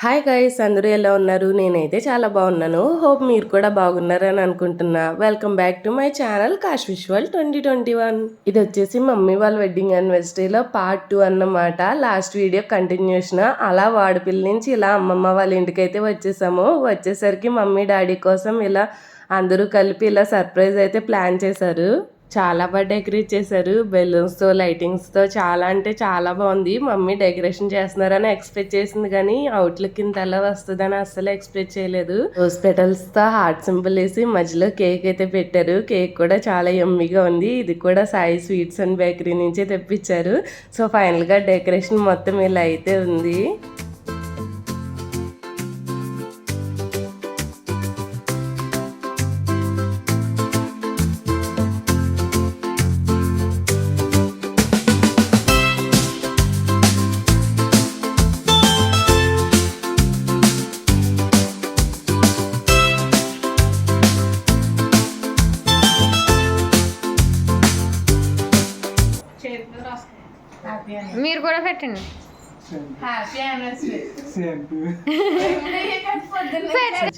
Hi guys అందరూ ఎలా ఉన్నారు? నేనైతే చాలా బాగున్నాను. హోప్ మీరు కూడా బాగున్నారని అనుకుంటున్నా. Welcome back to my channel cache visual twenty twenty one ఇది వచ్చేసి మమ్మీ వాళ్ళ వెడ్డింగ్ యానివర్సరీలో పార్ట్ టూ అన్నమాట. లాస్ట్ వీడియో కంటిన్యూషన్ అలా వాడిపిల్ల నుంచి ఇలా అమ్మమ్మ వాళ్ళ ఇంటికైతే వచ్చేసాము. వచ్చేసరికి మమ్మీ డాడీ కోసం ఇలా అందరూ కలిపి ఇలా సర్ప్రైజ్ అయితే ప్లాన్ చేశారు. చాలా బాగా డెకరేట్ చేశారు. బెలూన్స్తో లైటింగ్స్తో చాలా అంటే చాలా బాగుంది. మమ్మీ డెకరేషన్ చేస్తున్నారని ఎక్స్పెక్ట్ చేసింది కానీ అవుట్లుక్ ఇంత ఎలా వస్తుందని అస్సలు ఎక్స్పెక్ట్ చేయలేదు. రోజ్ పెటల్స్తో హార్ట్ సింబల్ వేసి మధ్యలో కేక్ అయితే పెట్టారు. కేక్ కూడా చాలా ఎమ్మిగా ఉంది. ఇది కూడా సాయి స్వీట్స్ అండ్ బేకరీ నుంచే తెప్పించారు. సో ఫైనల్గా డెకరేషన్ మొత్తం ఇలా అయితే ఉంది. మీరు కూడా పెట్టండి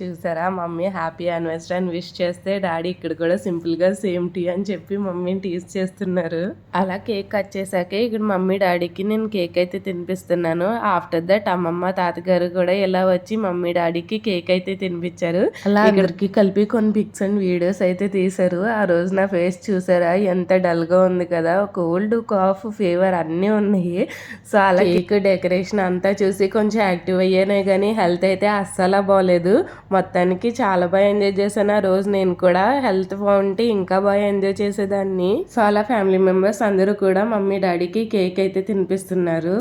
చూసారా మమ్మీ హ్యాపీ యానివర్సరీ అని విష్ చేస్తే డాడీ ఇక్కడ కూడా సింపుల్గా సేమ్ టీ అని చెప్పి మమ్మీని టీస్ చేస్తున్నారు. అలా కేక్ కట్ చేశాక ఇక్కడ మమ్మీ డాడీకి నేను కేక్ అయితే తినిపిస్తున్నాను. ఆఫ్టర్ దట్ అమ్మమ్మ తాతగారు కూడా ఇలా వచ్చి మమ్మీ డాడీకి కేక్ అయితే తినిపించారు. అలా ఇక్కడికి కలిపి కొన్ని పిక్స్ అండ్ వీడియోస్ అయితే తీశారు. ఆ రోజు నా ఫేస్ చూసారా ఎంత డల్గా ఉంది కదా. కోల్డ్ కాఫ్ ఫీవర్ అన్నీ ఉన్నాయి. సో అలా కేక్ డెకరేషన్ అంతా చూసి కొంచెం యాక్టివ్ అయ్యానే కానీ హెల్త్ అయితే అస్సలు బాగోలేదు. మొత్తానికి చాలా బాగా ఎంజాయ్ చేశాను. ఆ రోజు నేను కూడా హెల్త్ బాగుంటే ఇంకా బాగా ఎంజాయ్ చేసేదాన్ని. సో అలా ఫ్యామిలీ మెంబర్స్ అందరూ కూడా మమ్మీ డాడీకి కేక్ అయితే తినిపిస్తున్నారు.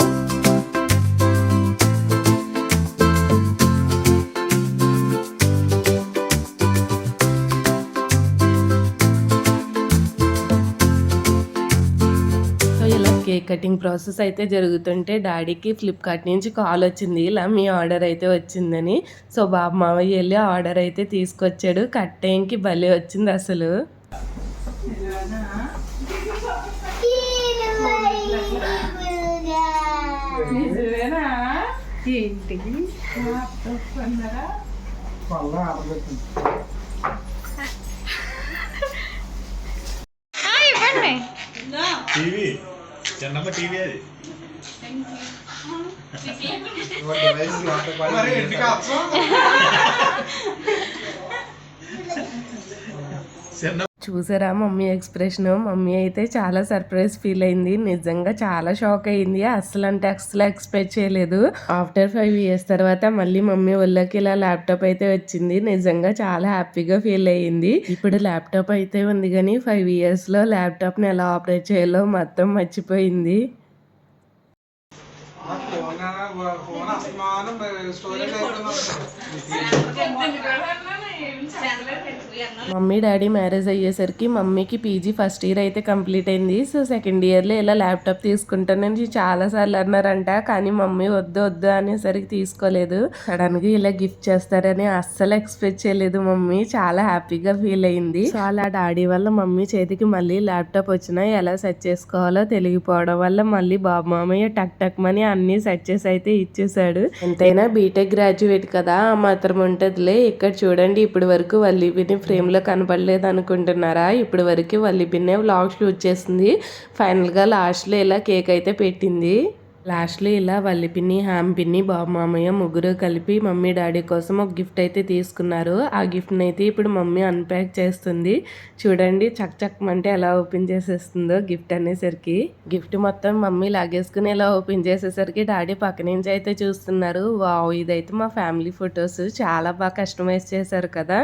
కటింగ్ ప్రాసెస్ అయితే జరుగుతుంటే డాడీకి ఫ్లిప్కార్ట్ నుంచి కాల్ వచ్చింది. ఇలా మీ ఆర్డర్ అయితే వచ్చిందని. సో బాబు మావయ్య వెళ్ళి ఆర్డర్ అయితే తీసుకొచ్చాడు. కట్ టైంకి భలే వచ్చింది అసలు. ఇవ్వండి టీవీ చిన్నమ్మ టీవీ అది మరి ఇంటికి చిన్న చూసారా? Mummy expression. మమ్మీ అయితే చాలా సర్ప్రైజ్ ఫీల్ అయింది. నిజంగా చాలా షాక్ అయింది. అస్సలు అంటే అస్సలు ఎక్స్పెక్ట్ చేయలేదు. ఆఫ్టర్ ఫైవ్ ఇయర్స్ తర్వాత మళ్ళీ మమ్మీ ఒళ్ళకి ఇలా ల్యాప్టాప్ అయితే వచ్చింది. నిజంగా చాలా హ్యాపీగా ఫీల్ అయ్యింది. ఇప్పుడు ల్యాప్టాప్ అయితే ఉంది కానీ ఫైవ్ ఇయర్స్లో ల్యాప్టాప్ని ఎలా ఆపరేట్ చేయాలో మొత్తం మర్చిపోయింది. స్టోరేజ్ మమ్మీ డాడీ మ్యారేజ్ అయ్యేసరికి మమ్మీకి పీజీ ఫస్ట్ ఇయర్ అయితే కంప్లీట్ అయింది. సో సెకండ్ ఇయర్లో ఇలా ల్యాప్టాప్ తీసుకుంటానని చాలాసార్లు అన్నారంట కానీ మమ్మీ వద్దు వద్దు అనేసరికి తీసుకోలేదు. సడన్గా ఇలా గిఫ్ట్ చేస్తారని అస్సలు ఎక్స్పెక్ట్ చేయలేదు మమ్మీ. చాలా హ్యాపీగా ఫీల్ అయింది. సో అలా డాడీ వల్ల మమ్మీ చేతికి మళ్ళీ ల్యాప్టాప్ వచ్చినా ఎలా సెట్ చేసుకోవాలో తెలియకపోవడం వల్ల మళ్ళీ బాబు మామయ్య టక్ టక్ మని అన్ని సెట్ చేసి అయితే ఇచ్చేసాడు ఎంతైనా బీటెక్ గ్రాడ్యుయేట్ కదా ఆ మాత్రం ఉంటుందిలే. ఇక్కడ చూడండి ఇప్పుడు వరకు వల్లి బిన్ని ఫ్రేమ్లో కనపడలేదు అనుకుంటున్నారా? ఇప్పటి వరకు వల్లి బిన్నే వ్లాగ్ షూట్ చేసింది. ఫైనల్గా లాస్ట్లో ఇలా కేక్ అయితే పెట్టింది. లాస్ట్లో ఇలా వల్లి పిన్ని హ్యామ్ పిన్ని బాబు మామయ్య ముగ్గురు కలిపి మమ్మీ డాడీ కోసం ఒక గిఫ్ట్ అయితే తీసుకున్నారు. ఆ గిఫ్ట్ని అయితే ఇప్పుడు మమ్మీ అన్ప్యాక్ చేస్తుంది. చూడండి చక్ చక్ అంటే ఎలా ఓపెన్ చేసేస్తుందో గిఫ్ట్ అనేసరికి. గిఫ్ట్ మొత్తం మమ్మీ లాగేసుకుని ఇలా ఓపెన్ చేసేసరికి డాడీ పక్క నుంచి అయితే చూస్తున్నారు. వావ్ ఇదైతే మా ఫ్యామిలీ ఫొటోస్ చాలా బాగా కస్టమైజ్ చేశారు కదా.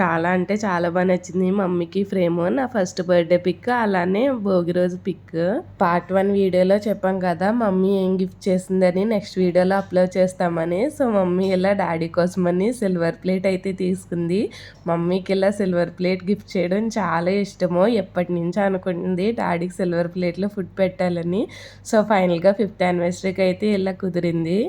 చాలా అంటే చాలా బాగా నచ్చింది మమ్మీకి ఫ్రేమ్ నా ఫస్ట్ బర్త్డే పిక్ అలానే భోగి రోజు పిక్ పార్ట్ వన్ వీడియోలో చెప్పాం కదా మమ్మీ ఏం గిఫ్ట్ చేసిందని నెక్స్ట్ వీడియోలో అప్లోడ్ చేస్తామని. సో మమ్మీ ఇలా డాడీ కోసమని సిల్వర్ ప్లేట్ అయితే తీసుకుంది. మమ్మీకి ఇలా సిల్వర్ ప్లేట్ గిఫ్ట్ చేయడం చాలా ఇష్టము. ఎప్పటి నుంచో అనుకుంటుంది డాడీకి సిల్వర్ ప్లేట్లో ఫుడ్ పెట్టాలని. సో ఫైనల్గా ఫిఫ్త్ యానివర్సరీకి అయితే ఇలా కుదిరింది.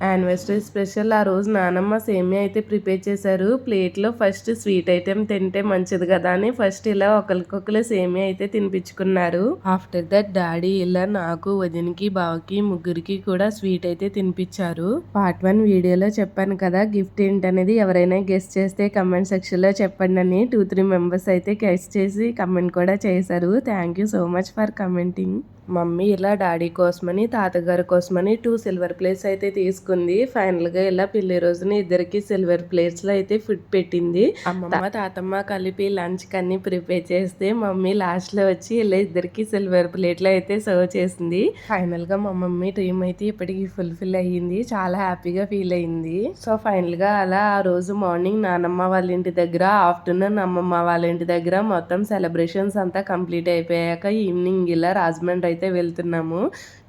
యానివర్సరీ స్పెషల్ ఆ రోజు నానమ్మ సేమియా అయితే ప్రిపేర్ చేశారు. ప్లేట్లో ఫస్ట్ స్వీట్ ఐటెం తింటే మంచిది కదా అని ఫస్ట్ ఇలా ఒకరికొకరు సేమియా అయితే తినిపించుకున్నారు. ఆఫ్టర్ దట్ డాడీ ఇలా నాకు వదినికి బావకి ముగ్గురికి కూడా స్వీట్ అయితే తినిపించారు. పార్ట్ వన్ వీడియోలో చెప్పాను కదా గిఫ్ట్ ఏంటనేది ఎవరైనా గెస్ట్ చేస్తే కమెంట్ సెక్షన్లో చెప్పండి అని టూ త్రీ మెంబర్స్ అయితే గెస్ట్ చేసి కమెంట్ కూడా చేశారు. Thank you so much for commenting. Mummy ఇలా డాడీ కోసమని తాతగారి కోసమని టూ సిల్వర్ ప్లేట్స్ అయితే తీసుకుంది. ఫైనల్గా ఇలా పెళ్ళి రోజున ఇద్దరికి సిల్వర్ ప్లేట్స్లో అయితే ఫుడ్ పెట్టింది. అమ్మమ్మ తాతమ్మ కలిపి లంచ్ కన్ని ప్రిపేర్ చేస్తే మమ్మీ లాస్ట్లో వచ్చి ఇలా ఇద్దరికి సిల్వర్ ప్లేట్లో అయితే సర్వ్ చేసింది. ఫైనల్గా మా మమ్మీ డ్రీమ్ అయితే ఇప్పటికి ఫుల్ఫిల్ అయ్యింది. చాలా హ్యాపీగా ఫీల్ అయ్యింది. సో ఫైనల్గా అలా ఆ రోజు మార్నింగ్ నానమ్మ వాళ్ళ ఇంటి దగ్గర ఆఫ్టర్నూన్ అమ్మమ్మ వాళ్ళ ఇంటి దగ్గర మొత్తం సెలబ్రేషన్స్ అంతా కంప్లీట్ అయిపోయాక ఈవినింగ్ ఇలా రాజమండ్రి అయితే వెళ్తున్నాము.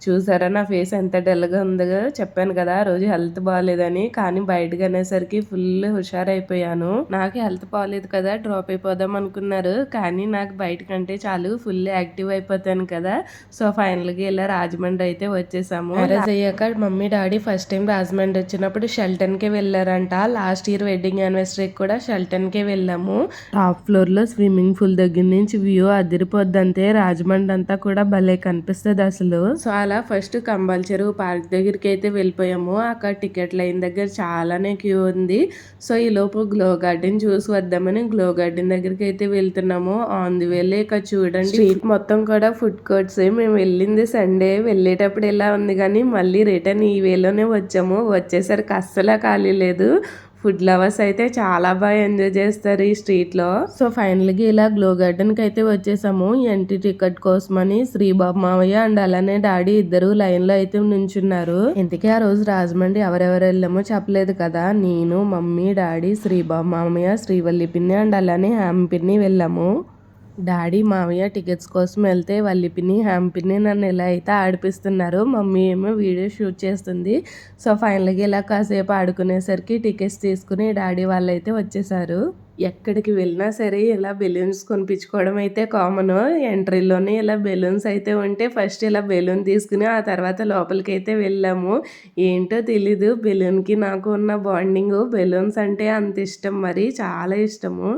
చూసారా? నా ఫేస్ ఎంత డల్గా ఉందో చెప్పాను కదా ఆ రోజు హెల్త్ బాగాలేదని కానీ బయటకు అనేసరికి ఫుల్ హుషారైపోయాను. నాకు హెల్త్ బాగాలేదు కదా డ్రాప్ అయిపోదాం అనుకున్నారు. కానీ నాకు బయటకంటే చాలు ఫుల్ యాక్టివ్ అయిపోతాను కదా. సో ఫైనల్గా ఇలా రాజమండ్రి అయితే వచ్చేసాము. మ్యారేజ్ అయ్యాక mummy daddy first time Rajahmundry వచ్చినప్పుడు షెల్టన్ కే వెళ్ళారంట. లాస్ట్ ఇయర్ వెడ్డింగ్ యానివర్సరీకి కూడా షెల్టన్ కే వెళ్ళాము. టాప్ ఫ్లోర్లో స్విమ్మింగ్ పూల్ దగ్గర నుంచి వ్యూ అదిరిపోద్దంతే. రాజమండ్రి అంతా కూడా భలే కనిపిస్తుంది అసలు. సో అలా ఫస్ట్ కంబల్ చెరువు పార్క్ దగ్గరికి అయితే వెళ్ళిపోయాము. అక్కడ టికెట్ లైన్ దగ్గర చాలానే క్యూ ఉంది. సో ఈ లోపు గ్లో గార్డెన్ చూసి వద్దామని గ్లో గార్డెన్ దగ్గరికి అయితే వెళ్తున్నాము. ఆన్ ది వేలే ఇక్కడ చూడండి. స్ట్రీట్ మొత్తం కూడా ఫుడ్ కోర్ట్స్ మేము వెళ్ళింది సండే. వెళ్ళేటప్పుడు ఇలా ఉంది కానీ మళ్ళీ రిటర్న్ ఈ వేలోనే వచ్చాము. వచ్చేసరికి అస్సలు ఖాళీ లేదు. ఫుడ్ లవర్స్ అయితే చాలా బాగా ఎంజాయ్ చేస్తారు ఈ స్ట్రీట్లో సో ఫైనల్గా ఇలా గ్లో గార్డెన్కి అయితే వచ్చేసాము. ఎంట్రీ టికెట్ కోసమని శ్రీబాబు మావయ్య అండ్ అలానే డాడీ ఇద్దరు లైన్లో అయితే నించున్నారు. ఇంతకీ ఆ రోజు రాజమండ్రి ఎవరెవరు వెళ్ళామో చెప్పలేదు కదా. నేను మమ్మీ డాడీ శ్రీబాబు మామయ్య శ్రీవల్లి పిన్ని అండ్ అలానే హ్యామ్ పిన్ని వెళ్ళాము. డాడీ మావయ్య టికెట్స్ కోసం వెళ్తే వల్లిపిని హ్యాంపిని నన్ను ఇలా అయితే ఆడిపిస్తున్నారు. మమ్మీ ఏమో వీడియో షూట్ చేస్తుంది. సో ఫైనల్గా ఇలా కాసేపు ఆడుకునేసరికి టికెట్స్ తీసుకుని డాడీ వాళ్ళు అయితే వచ్చేసారు. ఎక్కడికి వెళ్ళినా సరే ఇలా బెలూన్స్ కొనిపించుకోవడం అయితే కామన్ ఎంట్రీలోనే ఇలా బెలూన్స్ అయితే ఉంటే ఫస్ట్ ఇలా బెలూన్ తీసుకుని ఆ తర్వాత లోపలికి అయితే వెళ్ళాము. ఏంటో తెలీదు. బెలూన్కి నాకు ఉన్న బాండింగ్ బెలూన్స్ అంటే అంత ఇష్టం. మరి చాలా ఇష్టము.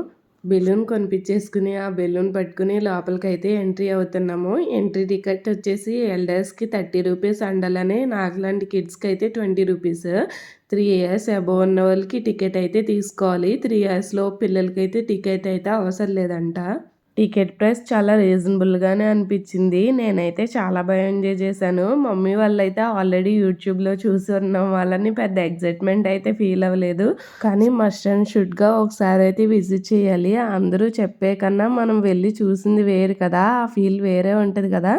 బెలూన్ కొనిపించేసుకుని ఆ బెలూన్ పట్టుకుని లోపలికి అయితే ఎంట్రీ అవుతున్నాము. ఎంట్రీ టికెట్ వచ్చేసి ఎల్డర్స్కి థర్టీ రూపీస్ అండాలనే నాకులాంటి కిడ్స్కి అయితే twenty rupees. Three years above ఉన్న వాళ్ళకి టికెట్ అయితే తీసుకోవాలి. త్రీ ఇయర్స్లో పిల్లలకి అయితే టికెట్ అయితే అవసరం లేదంట. టికెట్ ప్రైస్ చాలా రీజనబుల్గానే అనిపించింది. నేనైతే చాలా బాగా ఎంజాయ్ చేశాను. మమ్మీ వాళ్ళైతే ఆల్రెడీ యూట్యూబ్లో చూసి ఉన్న వాళ్ళని పెద్ద ఎగ్జైట్మెంట్ అయితే ఫీల్ అవ్వలేదు. కానీ మస్ట్ అండ్ షుడ్గా ఒకసారి అయితే విజిట్ చేయాలి. అందరూ చెప్పే కన్నా మనం వెళ్ళి చూసింది వేరు కదా. ఆ ఫీల్ వేరే ఉంటుంది కదా.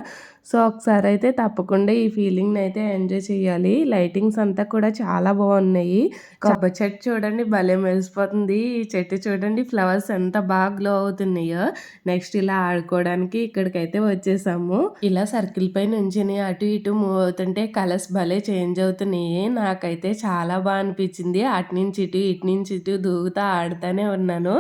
సో ఒకసారి అయితే తప్పకుండా ఈ ఫీలింగ్ని అయితే ఎంజాయ్ చేయాలి. లైటింగ్స్ అంతా కూడా చాలా బాగున్నాయి. కొబ్బరి చెట్టు చూడండి భలే మెరిసిపోతుంది. ఈ చెట్టు చూడండి ఫ్లవర్స్ ఎంత బాగా గ్లో అవుతున్నాయో. నెక్స్ట్ ఇలా ఆడుకోవడానికి ఇక్కడికైతే వచ్చేసాము. ఇలా సర్కిల్ పై నుంచి అటు ఇటు మూవ్ అవుతుంటే కలర్స్ భలే చేంజ్ అవుతున్నాయి. నాకైతే చాలా బాగా అనిపించింది. అటు నుంచి ఇటు ఇటు నుంచి ఇటు దూకుతా ఆడుతూనే ఉన్నాను.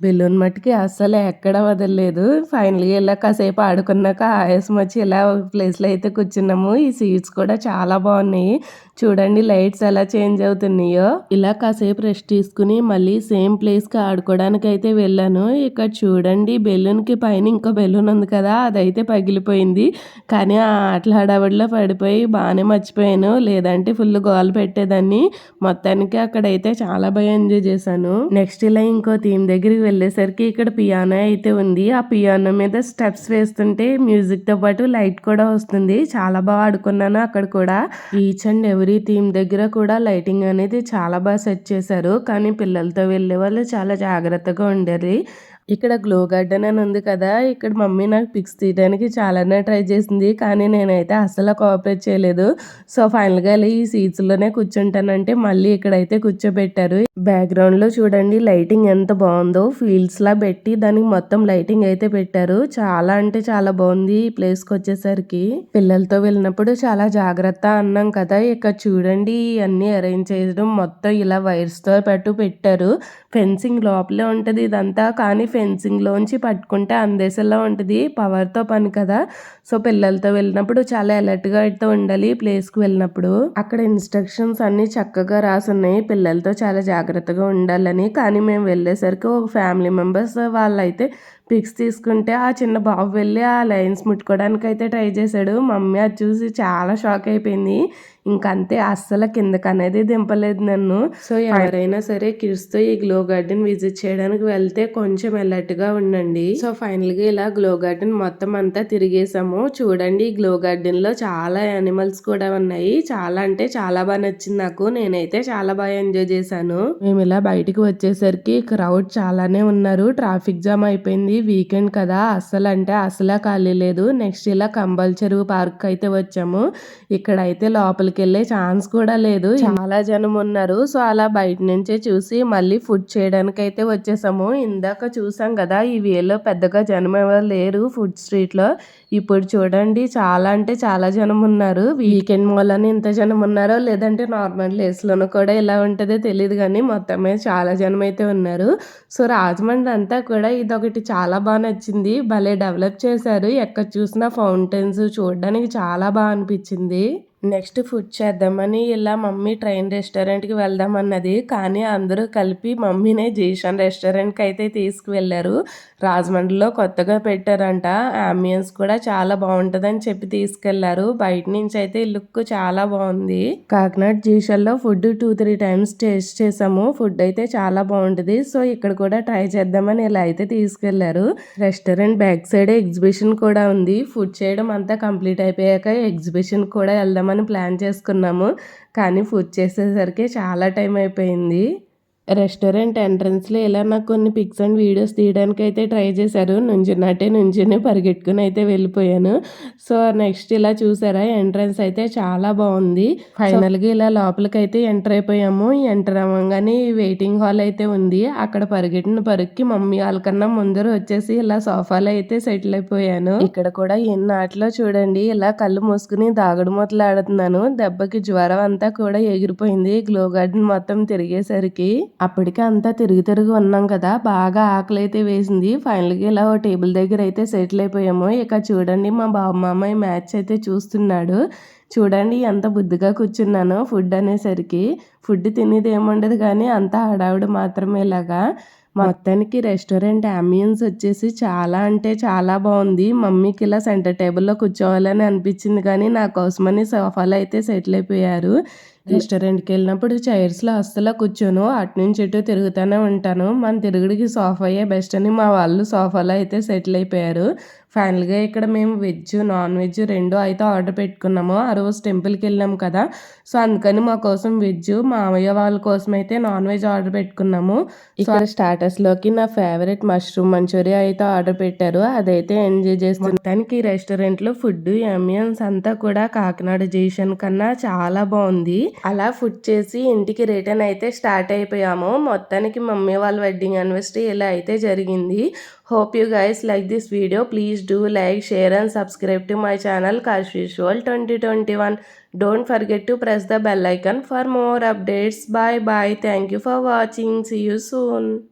బెలూన్ మట్టుకి అస్సలు ఎక్కడ వదలలేదు. ఫైనల్గా ఇలా కాసేపు ఆడుకున్నాక ఆయాసం వచ్చి ఇలా ఒక ప్లేస్లో అయితే కూర్చున్నాము. ఈ సీట్స్ కూడా చాలా బాగున్నాయి. చూడండి లైట్స్ ఎలా చేంజ్ అవుతున్నాయో. ఇలా కాసేపు రెస్ట్ తీసుకుని మళ్ళీ సేమ్ ప్లేస్కి ఆడుకోవడానికి అయితే వెళ్ళాను. ఇక్కడ చూడండి బెలూన్కి పైన ఇంకో బెలూన్ ఉంది కదా అదైతే పగిలిపోయింది. కానీ ఆ ఆటల హడావిడిలో పడిపోయి బాగానే మర్చిపోయాను. లేదంటే ఫుల్ గోల్ పెట్టేదాన్ని. మొత్తానికి అక్కడైతే చాలా బాగా ఎంజాయ్ చేశాను. నెక్స్ట్ ఇలా ఇంకో థీమ్ దగ్గరికి వెళ్ళేసరికి ఇక్కడ పియానో అయితే ఉంది. ఆ పియానో మీద స్టెప్స్ వేస్తుంటే మ్యూజిక్తో పాటు లైట్ కూడా వస్తుంది. చాలా బాగా ఆడుకున్నాను అక్కడ కూడా. ఈచ్ అండ్ ఎవ్రీ థీమ్ దగ్గర కూడా లైటింగ్ అనేది చాలా బాగా సెట్ చేశారు. కానీ పిల్లలతో వెళ్ళే వాళ్ళు చాలా జాగ్రత్తగా ఉండేది ఇక్కడ గ్లో గార్డెన్ అని ఉంది కదా ఇక్కడ మమ్మీ నాకు పిక్స్ తీయడానికి చాలానే ట్రై చేసింది కానీ నేనైతే అసలు కోఆపరేట్ చేయలేదు. సో ఫైనల్గా ఈ సీట్స్లోనే కూర్చుంటానంటే మళ్ళీ ఇక్కడైతే కూర్చోబెట్టారు. బ్యాక్గ్రౌండ్లో చూడండి లైటింగ్ ఎంత బాగుందో ఫీల్డ్స్లా పెట్టి దానికి మొత్తం లైటింగ్ అయితే పెట్టారు. చాలా అంటే చాలా బాగుంది ఈ ప్లేస్కి వచ్చేసరికి. పిల్లలతో వెళ్ళినప్పుడు చాలా జాగ్రత్త అన్నాం కదా ఇక్కడ చూడండి అన్ని అరేంజ్ చేయడం మొత్తం ఇలా వైర్స్తో పెట్టారు. ఫెన్సింగ్ లోపలే ఉంటది ఇదంతా కానీ ఫెన్సింగ్లోంచి పట్టుకుంటే అందేసేలా ఉంటుంది. పవర్తో పని కదా. సో పిల్లలతో వెళ్ళినప్పుడు చాలా అలర్ట్గా అయితే ఉండాలి ప్లేస్కి వెళ్ళినప్పుడు. అక్కడ ఇన్స్ట్రక్షన్స్ అన్ని చక్కగా రాసున్నాయి. పిల్లలతో చాలా జాగ్రత్తగా ఉండాలని. కానీ మేము వెళ్ళేసరికి ఒక ఫ్యామిలీ మెంబర్స్ వాళ్ళైతే పిక్స్ తీసుకుంటే ఆ చిన్న బాబు వెళ్ళి ఆ లైన్స్ ముట్టుకోవడానికి అయితే ట్రై చేశాడు. మమ్మీ అది చూసి చాలా షాక్ అయిపోయింది. ఇంకంతే అస్సలు కిందకి అనేది దింపలేదు నన్ను. సో ఎవరైనా సరే కిడ్స్తో ఈ గ్లో గార్డెన్ విజిట్ చేయడానికి వెళ్తే కొంచెం alert గా ఉండండి. సో ఫైనల్గా ఇలా గ్లో గార్డెన్ మొత్తం అంతా తిరిగేసాము. చూడండి ఈ గ్లో గార్డెన్లో చాలా యానిమల్స్ కూడా ఉన్నాయి. చాలా అంటే చాలా బాగా నచ్చింది నాకు. నేనైతే చాలా బాగా ఎంజాయ్ చేశాను. మేము ఇలా బయటికి వచ్చేసరికి క్రౌడ్ చాలానే ఉన్నారు. ట్రాఫిక్ జామ్ అయిపోయింది. వీకెండ్ కదా. అస్సలు అంటే అసలు ఖాళీ లేదు. నెక్స్ట్ ఇలా కంబల్ చెరువు పార్క్ అయితే వచ్చాము. ఇక్కడ అయితే లోపలికి వెళ్ళే ఛాన్స్ కూడా లేదు. చాలా జనం ఉన్నారు. సో అలా బయట నుంచే చూసి మళ్ళీ ఫుడ్ చేయడానికి అయితే వచ్చేసాము. ఇందాక చూసాం కదా ఈ వేలో పెద్దగా జనం ఎవరు లేరు ఫుడ్ స్ట్రీట్లో ఇప్పుడు చూడండి చాలా అంటే చాలా జనం ఉన్నారు. వీకెండ్ మూలని ఇంత జనం ఉన్నారో లేదంటే నార్మల్ డేస్ లోనూ కూడా ఇలా ఉంటుందో తెలియదు కానీ మొత్తం మీద చాలా జనం అయితే ఉన్నారు. సో రాజమండ్రి అంతా కూడా ఇది ఒకటి చాలా బాగా నచ్చింది. భలే డెవలప్ చేశారు. ఎక్కడ చూసినా ఫౌంటైన్స్ చూడడానికి చాలా బాగా అనిపించింది. నెక్స్ట్ ఫుడ్ చేద్దామని ఇలా మమ్మీ ట్రైన్ రెస్టారెంట్కి వెళ్దామన్నది కానీ అందరూ కలిపి మమ్మీనే జీషన్ రెస్టారెంట్కి అయితే తీసుకువెళ్ళారు. రాజమండ్రిలో కొత్తగా పెట్టారంట. అంబియన్స్ కూడా చాలా బాగుంటుందని చెప్పి తీసుకెళ్ళారు బయట నుంచి అయితే లుక్ చాలా బాగుంది. Kakinada జీషన్లో food two three times taste చేసాము. ఫుడ్ అయితే చాలా బాగుంటుంది. సో ఇక్కడ కూడా ట్రై చేద్దామని ఇలా అయితే తీసుకెళ్ళారు రెస్టారెంట్ బ్యాక్ సైడ్ ఎగ్జిబిషన్ కూడా ఉంది. ఫుడ్ చేయడం అంతా కంప్లీట్ అయిపోయాక ఎగ్జిబిషన్ కూడా వెళ్దాం వెళ్దామని ప్లాన్ చేసుకున్నాము. కానీ ఫుడ్ చేసేసరికి చాలా టైం అయిపోయింది. రెస్టారెంట్ ఎంట్రన్స్లో ఇలా నాకు కొన్ని పిక్స్ అండ్ వీడియోస్ తీయడానికి అయితే ట్రై చేశారు. నుంచున్నట్టే నుంచుని పరిగెట్టుకుని అయితే వెళ్ళిపోయాను. సో నెక్స్ట్ ఇలా చూసారా? ఎంట్రన్స్ అయితే చాలా బాగుంది. ఫైనల్గా ఇలా లోపలికి అయితే ఎంటర్ అయిపోయాము. ఎంటర్ అవ్వగానే వెయిటింగ్ హాల్ అయితే ఉంది. అక్కడ పరిగెట్టిన పరుక్కి మమ్మీ వాళ్ళకన్నా ముందర వచ్చేసి ఇలా సోఫాలో అయితే సెటిల్ అయిపోయాను. ఇక్కడ కూడా ఎన్ని ఆటలో చూడండి ఇలా కళ్ళు మూసుకుని దాగుడు మూతలు ఆడుతున్నాను. దెబ్బకి జ్వరం అంతా కూడా ఎగిరిపోయింది. గ్లో గార్డెన్ మొత్తం తిరిగేసరికి. అప్పటికే అంతా తిరిగి తిరిగి ఉన్నాం కదా బాగా ఆకలి అయితే వేసింది. ఫైనల్గా ఇలా ఓ టేబుల్ దగ్గర అయితే సెటిల్ అయిపోయాము. ఇక చూడండి మా బాబు మామయ్య మ్యాచ్ అయితే చూస్తున్నాడు. చూడండి ఎంత బుద్ధిగా కూర్చున్నాను ఫుడ్ అనేసరికి. ఫుడ్ తినేది ఏముండదు కానీ అంతా హడావుడు మాత్రమే ఇలాగా. మొత్తానికి రెస్టారెంట్ అంబియన్స్ వచ్చేసి చాలా అంటే చాలా బాగుంది. మమ్మీకి ఇలా సెంటర్ టేబుల్లో కూర్చోవాలని అనిపించింది కానీ నా కోసమని సోఫాలో అయితే సెటిల్ అయిపోయారు. రెస్టారెంట్కి వెళ్ళినప్పుడు చైర్స్లో అస్సలు కూర్చోను. అటు నుంచి ఇటు తిరుగుతూనే ఉంటాను. మన తిరుగుడికి సోఫాయే బెస్ట్ అని మా వాళ్ళు సోఫాలో అయితే సెటిల్ అయిపోయారు. ఫైనల్గా ఇక్కడ మేము వెజ్ నాన్ వెజ్ రెండు అయితే ఆర్డర్ పెట్టుకున్నాము. ఆ రోజు టెంపుల్కి వెళ్ళాము కదా. సో అందుకని మా కోసం వెజ్ మామయ్య వాళ్ళ కోసం అయితే నాన్ వెజ్ ఆర్డర్ పెట్టుకున్నాము. ఇక్కడ స్టార్టర్స్లోకి నా ఫేవరెట్ మష్రూమ్ మంచూరియా అయితే ఆర్డర్ పెట్టారు. అదైతే ఎంజాయ్ చేస్తాను మొత్తానికి ఈ రెస్టారెంట్లో ఫుడ్ అంబియన్స్ అంతా కూడా కాకినాడ జేషన్ కన్నా చాలా బాగుంది. అలా ఫుడ్ చేసి ఇంటికి రిటర్న్ అయితే స్టార్ట్ అయిపోయాము. మొత్తానికి మమ్మీ వాళ్ళ వెడ్డింగ్ యానివర్సరీ ఇలా అయితే జరిగింది. Hope you guys like this video. Please do like, share and subscribe to my channel Kash Visual 2021. Don't forget to press the bell icon for more updates. Bye bye. Thank you for watching. See you soon.